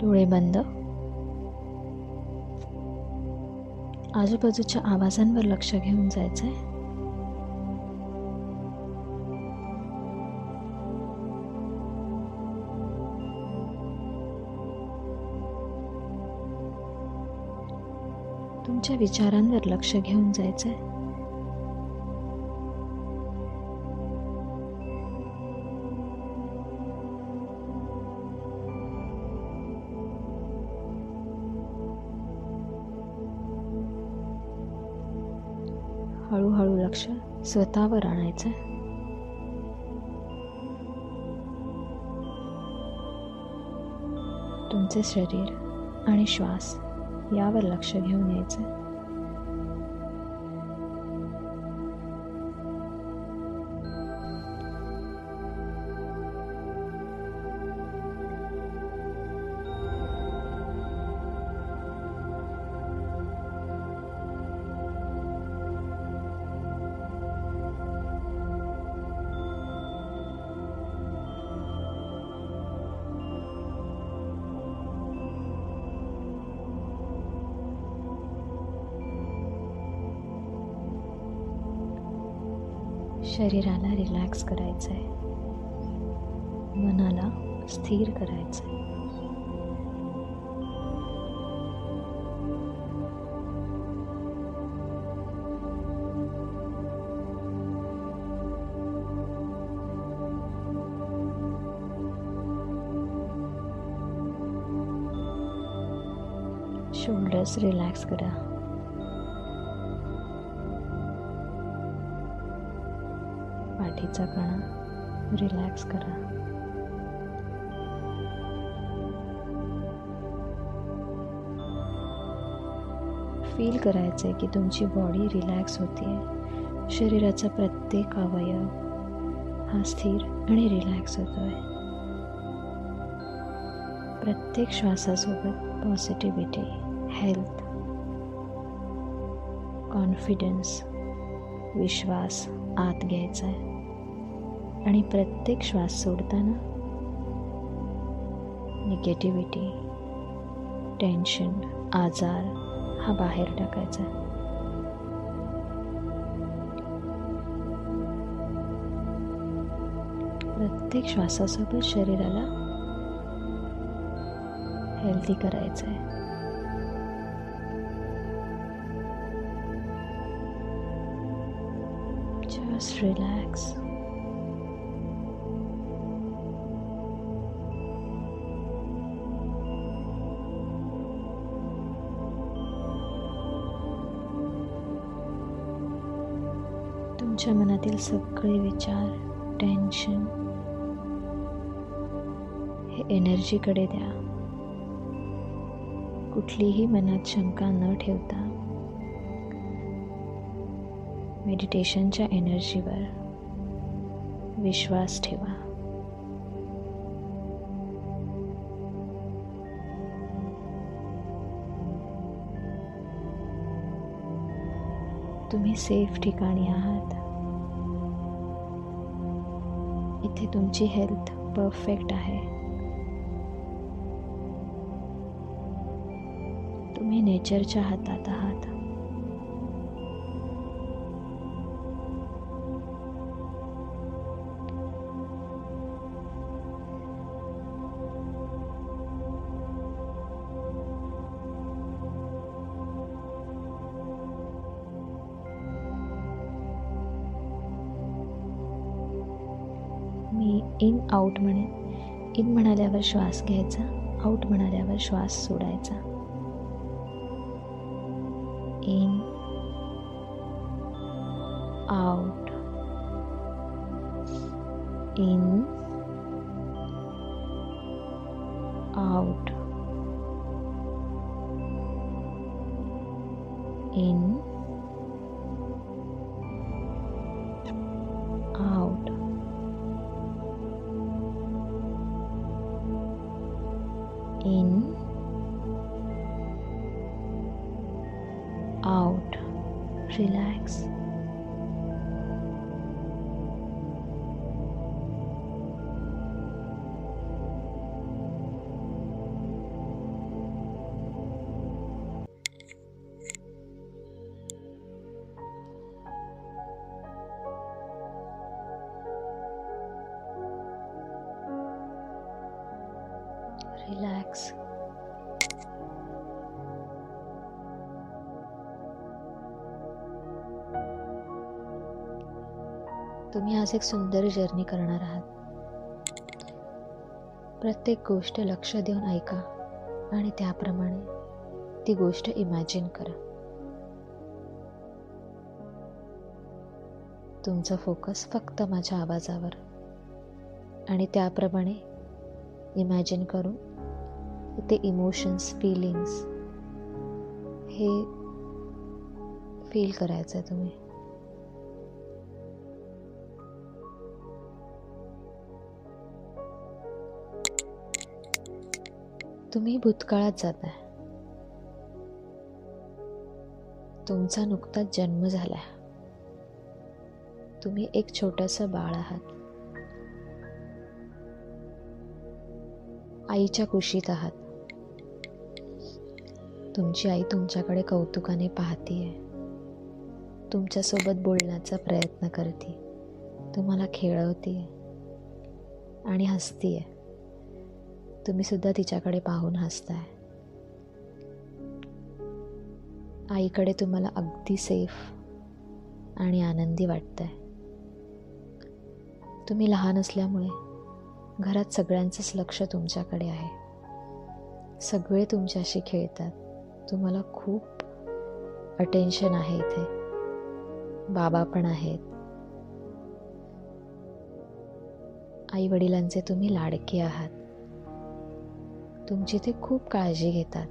डोळे बंद. आजूबाजूच्या आवाजांवर लक्ष घेऊन जायचंय. तुमच्या विचारांवर लक्ष घेऊन जायचंय. हळूहळू लक्ष स्वतःवर आणायचं तुमचे शरीर आणि श्वास यावर लक्ष घेऊन यायचं शरीराला रिलॅक्स करायचं आहे मनाला स्थिर करायचं आहे शोल्डर्स रिलॅक्स करा. बाकीचा कणा रिलॅक्स करा. फील करायचं आहे की तुमची बॉडी रिलॅक्स होते शरीराचा प्रत्येक अवयव हा स्थिर आणि रिलॅक्स होतो आहे प्रत्येक श्वासासोबत पॉझिटिव्हिटी हेल्थ कॉन्फिडन्स विश्वास आत घ्यायचा आहे आणि प्रत्येक श्वास सोडताना निगेटिव्हिटी टेन्शन आजार हा बाहेर टाकायचा आहे प्रत्येक श्वासासोबत शरीराला हेल्दी करायचं आहे Just relax. तुमच्या मनातील सगळे विचार टेन्शन हे एनर्जीकडे द्या. कुठलीही मनात शंका न ठेवता मेडिटेशनच्या एनर्जीवर विश्वास ठेवा. तुम्ही सेफ ठिकाणी आहात. इथे तुमची हेल्थ परफेक्ट आहे. तुम्ही नेचरच्या हातात आहात. आऊट म्हणेन इन म्हणाल्यावर श्वास घ्यायचा आऊट म्हणाल्यावर श्वास सोडायचा. In out in out in तुम्ही आज एक सुंदर जर्नी करणार आहात. प्रत्येक गोष्ट लक्ष देऊन ऐका आणि त्याप्रमाणे ती गोष्ट इमॅजिन करा. तुमचा फोकस फक्त माझ्या आवाजावर आणि त्याप्रमाणे इमॅजिन करून ते इमोशन्स फिलिंग्स हे फील करायचं आहे तुम्ही. तुम्ही भूतकाळात जाताय तुमचा नुकताच जन्म झालाय तुम्ही एक छोटंसं बाळ आहात. आईच्या कुशीत आहात. तुमची आई तुमच्याकडे कौतुकाने पाहतीये. तुमच्यासोबत बोलण्याचा प्रयत्न करते. तुम्हाला खेळवते. आणि हसतीये. तुम्ही सुद्धा तिच्याकडे पाहून हसताय. आईकडे तुम्हाला अगदी सेफ आणि आनंदी वाटतंय. तुम्ही लहान असल्यामुळे घरात सगळ्यांचंच लक्ष तुमच्याकडे आहे. सगळे तुमच्याशी खेळतात. तुम्हाला खूप अटेन्शन आहे इथे. बाबा पण आहेत. आई वडिलांचे तुम्ही लाडके आहात. तुमची ते खूप काळजी घेतात.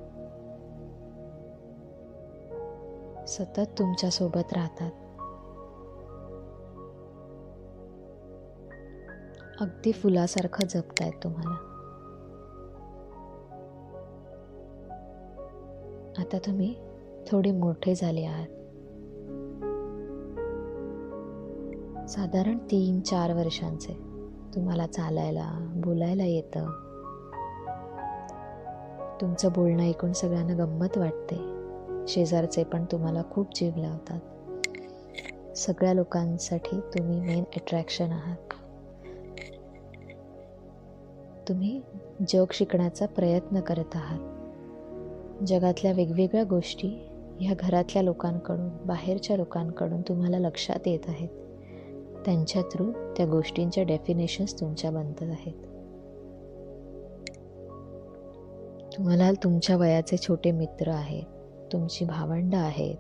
सतत तुमच्यासोबत राहतात. अगदी फुलासारखं जपतायत तुम्हाला. आता तुम्ही थोडे मोठे झाले आहात. साधारण तीन चार वर्षांचे तुम्हाला चालायला बोलायला येतं. तुमचं बोलणं ऐकून सगळ्यांना गंमत वाटते. शेजारचे पण तुम्हाला खूप जीव लावतात. सगळ्या लोकांसाठी तुम्ही मेन अट्रॅक्शन आहात. तुम्ही जग शिकण्याचा प्रयत्न करत आहात. जगातल्या वेगवेगळ्या गोष्टी ह्या घरातल्या लोकांकडून बाहेरच्या लोकांकडून तुम्हाला लक्षात येत आहेत. त्यांच्या थ्रू त्या गोष्टींच्या डेफिनेशन्स तुमच्या बनत आहेत. तुम्हाला तुमच्या वयाचे छोटे मित्र आहेत तुमची भावंड आहेत.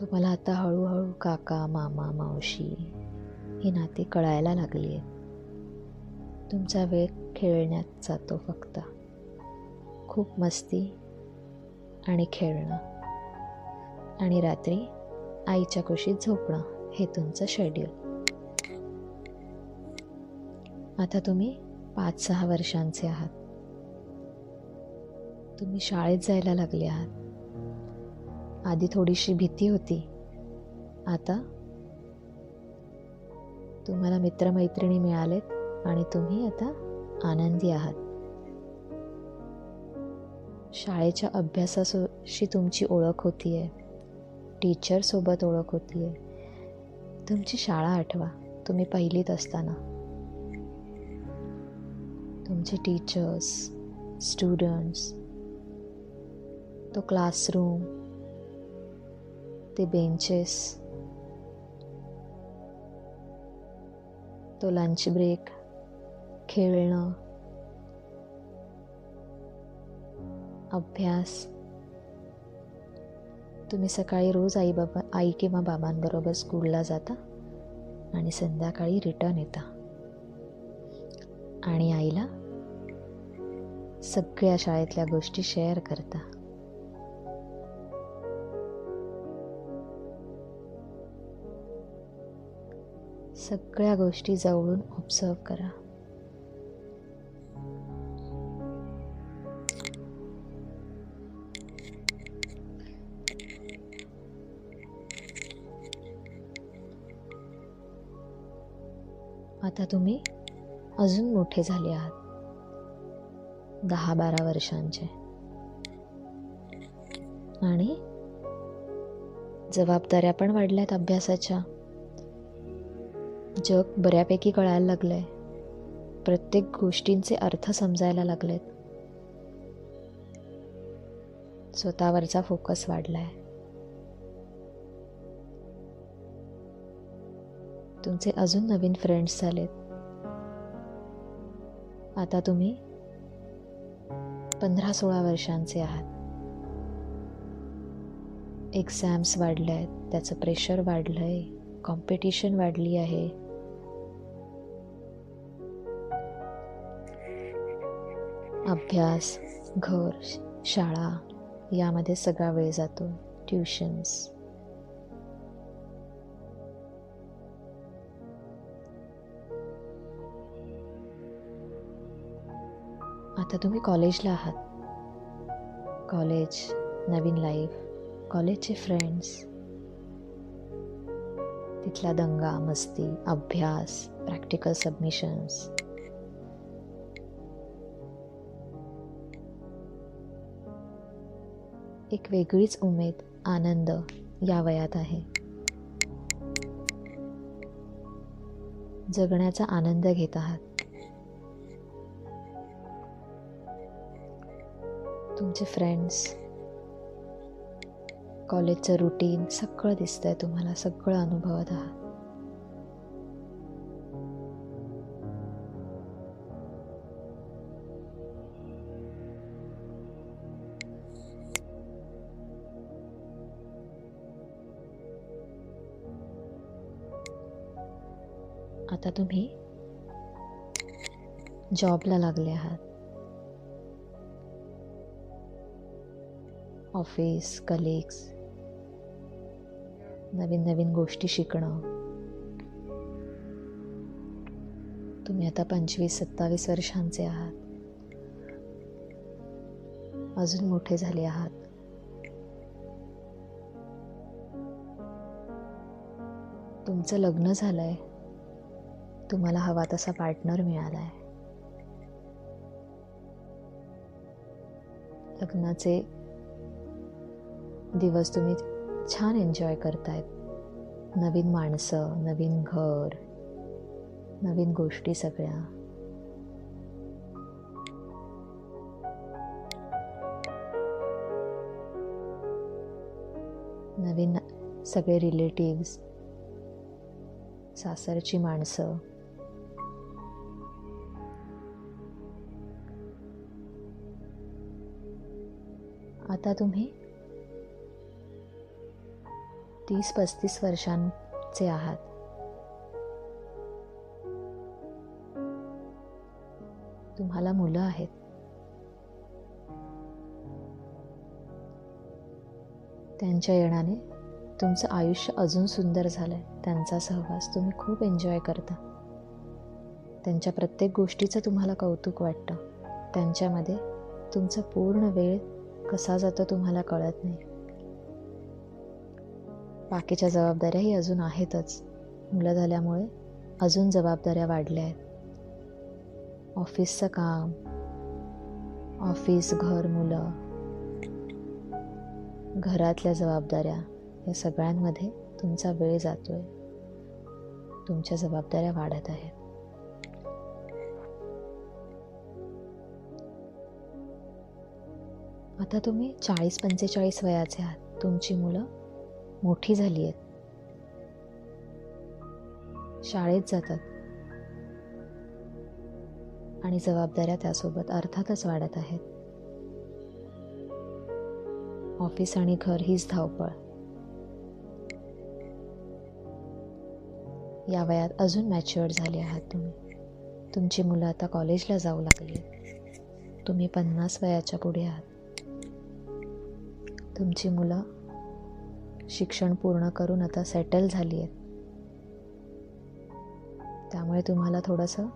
तुम्हाला आता हळूहळू काका मामा मावशी ही नाती कळायला लागली आहेत तुमचा वेळ खेळण्यात जातो फक्त. खूप मस्ती आणि खेळणं. आणि रात्री आईच्या कुशीत झोपणं हे तुमचं शेड्यूल आता तुम्ही पाच सहा वर्षांचे आहात. तुम्ही शाळेत जायला लागले आहात. आधी थोडीशी भीती होती. आता? तुम्हाला मित्रमैत्रिणी मिळालेत आणि तुम्ही आता आनंदी आहात. शाळेच्या अभ्यासाशी तुमची ओळख होती आहे टीचरसोबत ओळख होती आहे तुमची शाळा आठवा. तुम्ही पहिलीत असताना. तुमचे टीचर्स स्टुडंट्स तो क्लासरूम ते बेंचेस तो लंच ब्रेक खेळणं अभ्यास. तुम्ही सकाळी रोज आई बाबा आई किंवा बाबांबरोबर स्कूलला जाता आणि संध्याकाळी रिटर्न येता. आणि आईला सगळ्या शाळेतल्या गोष्टी शेअर करता. सगळ्या गोष्टी जवळून ऑब्झर्व करा. आता तुम्ही अजून मोठे झाले आहात. दहा बारा वर्षांचे. आणि जबाबदाऱ्या पण वाढल्यात अभ्यासाच्या. जग बऱ्यापैकी कळायला लागलंय. प्रत्येक गोष्टींचे अर्थ समजायला लागलेत. स्वतःवरचा फोकस वाढलाय. तुमचे अजून नवीन फ्रेंड्स झालेत. आता तुम्ही पंधरा सोळा वर्षांचे आहात. एक्झाम्स वाढल्या आहेत त्याचं प्रेशर वाढलं आहे कॉम्पिटिशन वाढली आहे. अभ्यास घर शाळा यामध्ये सगळा वेळ जातो. ट्युशन्स. आता तुम्ही कॉलेजला आहात. कॉलेज नवीन लाईफ कॉलेजचे फ्रेंड्स. तिथला दंगा मस्ती अभ्यास प्रॅक्टिकल सबमिशन्स. एक वेगळीच उमेद आनंद या वयात आहे. जगण्याचा आनंद घेत आहात. तुमचे फ्रेंड्स कॉलेजचं रुटीन सगळं दिसतंय तुम्हाला सगळं अनुभवत आहात. आता तुम्ही जॉबला लागले आहात. ऑफिस कलिग्स नवीन नवीन गोष्टी शिकणं. तुम्ही आता पंचवीस सत्तावीस वर्षांचे आहात. अजून मोठे झाले आहात. तुमचं लग्न झालंय. तुम्हाला हवा तसा पार्टनर मिळाला आहे लग्नाचे दिवस तुम्ही छान एन्जॉय करतायत. नवीन माणसं नवीन घर नवीन गोष्टी सगळ्या. नवीन सगळे रिलेटिव्स सासरची माणसं. आता तुम्ही? तीस पस्तीस वर्षांचे आहात. तुम्हाला मुलं आहेत. त्यांच्या येण्याने तुमचं आयुष्य अजून सुंदर झालंय. त्यांचा सहवास तुम्ही खूप एन्जॉय करता. त्यांच्या प्रत्येक गोष्टीचं तुम्हाला कौतुक वाटतं. त्यांच्यामध्ये तुमचा पूर्ण वेळ कसा जातो तुम्हाला कळत नाही. बाकीच्या जबाबदाऱ्याही अजून आहेतच. मुलं झाल्यामुळे अजून जबाबदाऱ्या वाढल्या आहेत. ऑफिसचं काम ऑफिस घर मुलं घरातल्या जबाबदाऱ्या या सगळ्यांमध्ये तुमचा वेळ जातोय. तुमच्या जबाबदाऱ्या वाढत आहेत. आता तुम्ही चाळीस पंचेचाळीस वयाचे आहात. तुमची मुलं मोठी झाली आहेत. शाळेत जातात. आणि जबाबदाऱ्या त्यासोबत अर्थातच वाढत आहेत. ऑफिस आणि घर हीच धावपळ. या वयात अजून मॅच्युअर्ड झाले आहात तुम्ही. तुमची मुलं आता कॉलेजला जाऊ लागली. तुम्ही पन्नास वयाच्या पुढे आहात. तुमची मुलं शिक्षण पूर्ण करून आता सेटल झाली आहेत. त्यामुळे तुम्हाला थोडंसं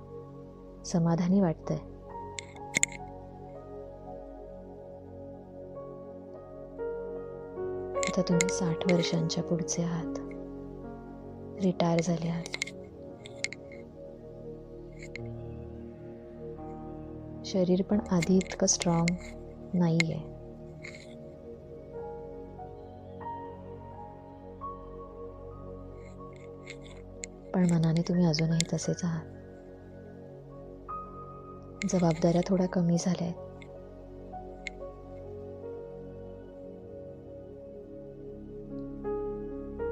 समाधानी वाटतंय. आता तुम्ही साठ वर्षांच्या पुढचे आहात. रिटायर झाले आहात. शरीर पण आधी इतकं स्ट्रॉंग नाही आहे पण मनाने तुम्ही अजूनही तसेच आहात. जबाबदाऱ्या थोड्या कमी झाल्या आहेत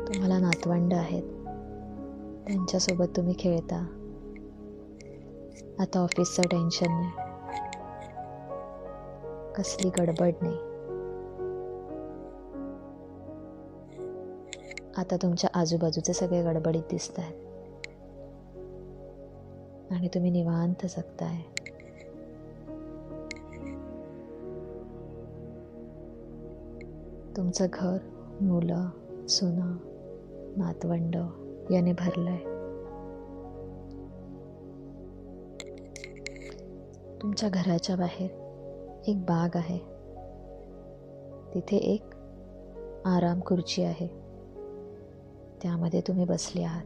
तुम्हाला नातवंड आहेत. त्यांच्यासोबत तुम्ही खेळता. आता ऑफिसचं टेन्शन नाही. कसली गडबड नाही. आता तुमच्या आजूबाजूचे सगळे गडबडीत दिसत आहेत आणि तुम्ही निवांत जगताय. तुमचं घर मुलं सुनं नातवंड याने भरलंय. तुमच्या घराच्या बाहेर एक बाग आहे. तिथे एक आराम खुर्ची आहे. त्यामध्ये तुम्ही बसले आहात.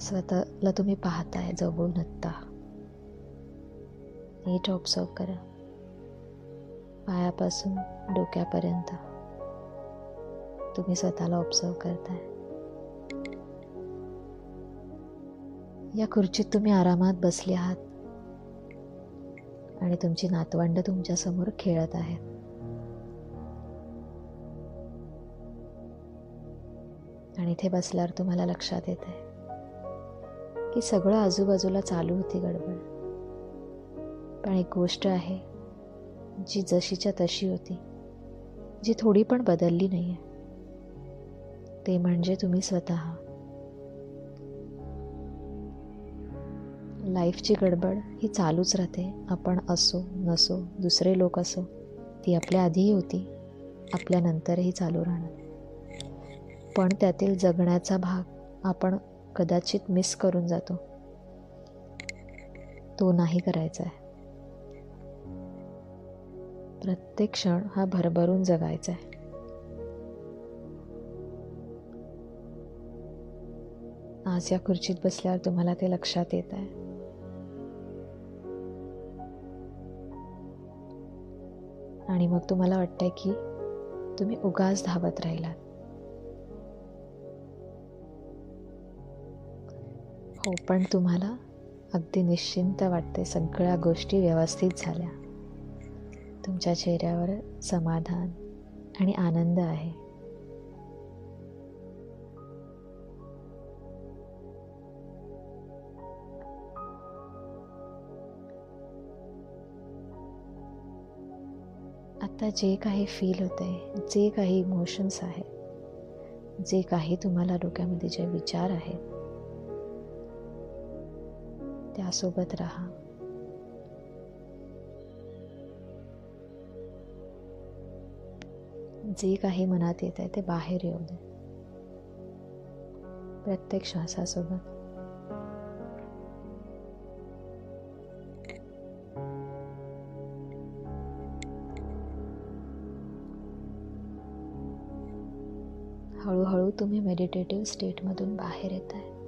स्वतःला तुम्ही पाहताय जवळून आत्ता. नीट ऑब्झर्व करा. पायापासून डोक्यापर्यंत. तुम्ही स्वतःला ऑब्झर्व करताय. या खुर्चीत तुम्ही आरामात बसले आहात. आणि तुमची नातवंड तुमच्यासमोर खेळत आहेत. आणि इथे बसल्यावर तुम्हाला लक्षात येत आहे की सगळं आजूबाजूला चालू होती गडबड. पण एक गोष्ट आहे जी जशीच्या तशी होती जी थोडी पण बदलली नाही आहे ते म्हणजे तुम्ही स्वतः. लाईफची गडबड ही चालूच राहते. आपण असो नसो दुसरे लोक असो ती आपल्या आधीही होती आपल्यानंतरही चालू राहणार. पण त्यातील जगण्याचा भाग आपण कदाचित मिस करून जातो. तो नाही करायचा आहे. प्रत्येक क्षण हा भरभरून जगायचा आहे. आज या खुर्चीत बसल्यावर तुम्हाला ते लक्षात येत आहे. आणि मग तुम्हाला वाटतंय की तुम्ही उगाच धावत राहिलात. हो पण तुम्हाला अगदी निश्चिंत वाटते सगळ्या गोष्टी व्यवस्थित झाल्या. तुमच्या चेहऱ्यावर समाधान आणि आनंद आहे. आता जे काही फील होते जे काही इमोशन्स आहेत जे काही तुम्हाला डोक्यामध्ये जे विचार आहेत त्यासोबत राहा. जे काही मनात येत आहे ते बाहेर येऊ दे. प्रत्येक श्वासासोबत. हळूहळू तुम्ही मेडिटेटिव्ह स्टेटमधून बाहेर येत आहे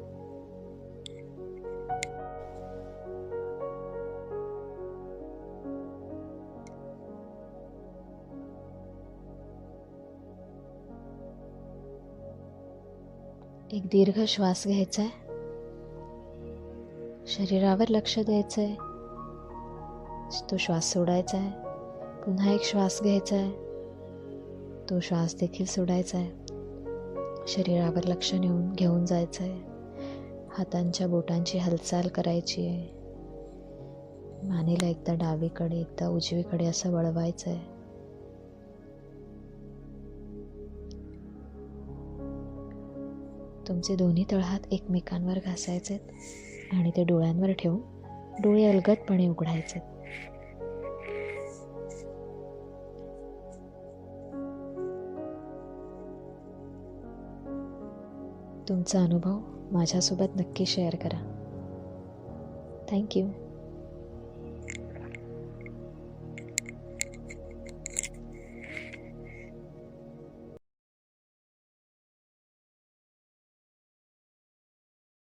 एक दीर्घ श्वास घ्यायचा आहे शरीरावर लक्ष द्यायचं आहे तो श्वास सोडायचा आहे पुन्हा एक श्वास घ्यायचा आहे तो श्वास देखील सोडायचा आहे शरीरावर लक्ष नेऊन घेऊन जायचं आहे हातांच्या बोटांची हालचाल करायची आहे मानेला एकदा डावीकडे एकदा उजवीकडे असं वळवायचं आहे तुमचे दोन्ही तळहात एकमेकांवर घासायचे आणि ते डोळ्यांवर ठेवून डोळे अलगदपणे उघडायचे तुमचा अनुभव माझ्यासोबत नक्की शेअर करा. थँक्यू